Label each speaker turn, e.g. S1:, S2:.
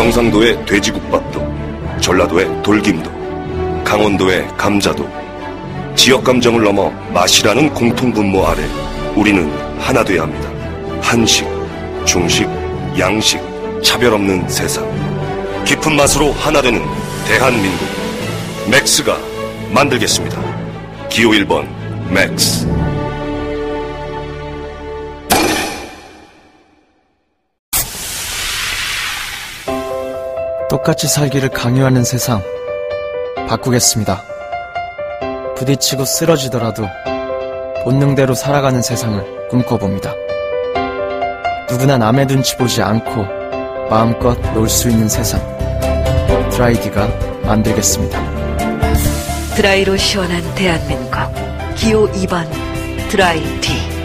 S1: 경상도의 돼지국밥도, 전라도의 돌김도, 강원도의 감자도, 지역 감정을 넘어 맛이라는 공통 분모 아래 우리는 하나 돼야 합니다. 한식, 중식, 양식, 차별 없는 세상. 깊은 맛으로 하나 되는 대한민국. 맥스가 만들겠습니다. 기호 1번, 맥스.
S2: 똑같이 살기를 강요하는 세상 바꾸겠습니다. 부딪히고 쓰러지더라도 본능대로 살아가는 세상을 꿈꿔봅니다. 누구나 남의 눈치 보지 않고 마음껏 놀 수 있는 세상 드라이디가 만들겠습니다.
S3: 드라이로 시원한 대한민국 기호 2번 드라이디